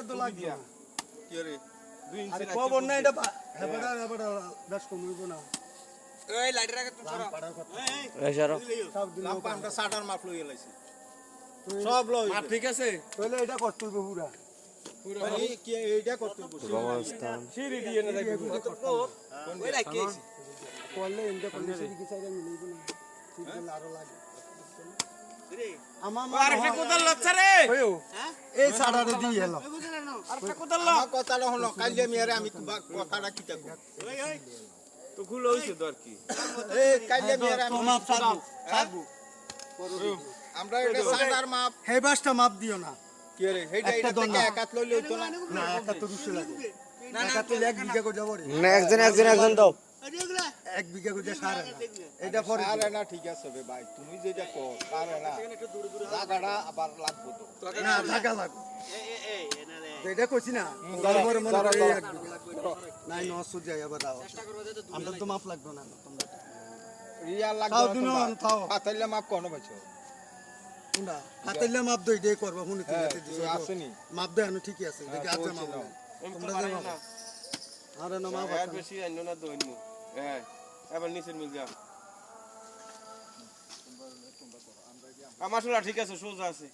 একটা তো লাগবে। কি রে? দুই ইঞ্চি আরে রাখতে খবর এটা বা- হেবাটা হেবাটা বেশ কম হইব না। এই লাইটের আগে তুমি পাড়ার কথা। এছাড়াও সব দিন লাভ আমরা সাটার মাপ লই গেলাইছি সব লই মাপ ঠিক আছে? তাহলে এটা করতে হইব পুরা। পুরা। এই কি এইটা করতে বসে অবস্থান সিঁড়ি দিয়ে না দেখবি। ওই রাখিয়েছি করলে এনটা করলে সেদিকে কি চাইরা মিলইব না। ঠিক আরও লাগে। আমার মা আরেকটা কোদাল লচ্ছে রে। এই সাড়াটা দিয়ে এলো। কথাটা হলো আমি কথাটা কি থাকব তো তো আর কি এই আমি মাপ আমরা এটা সাটার মাপ হে বাসটা মাপ দিও না কি রে এইটা এটা থেকে একাত লইলে হইতো না না একা তো রুশে লাগে একা তো এক বিঘা করে যাব রে না একজন একজন একজন দাও এক বিঘা করে সারে এটা পরে আরে না ঠিক আছে রে ভাই তুমি যেটা কো আরে না লাগাটা আবার লাগবো তো না থাকা লাগবে এটা কইছি না। গরমের মনে করে এই এক বিঘা। নাই নশো যাই আবার দাও। আমরা তো মাপ লাগবে না তোমরা। রিয়াল লাগবে দিনো, না তাও। পাতাইলে কোন বছর কোনটা হাতেলে মাপ দই দই করবা শুনি তুমি হ্যাঁ এতে দিছো। আসেনি। মাপ দেয় না ঠিকই আছে দেখি হ্যাঁ, আজ মাপ। তোমরা যে মাপ। আরে না মাপ আর বেশি আইন না দইন হ্যাঁ এবার নিচের মিল আমার ঠিক আছে সোজা আছে।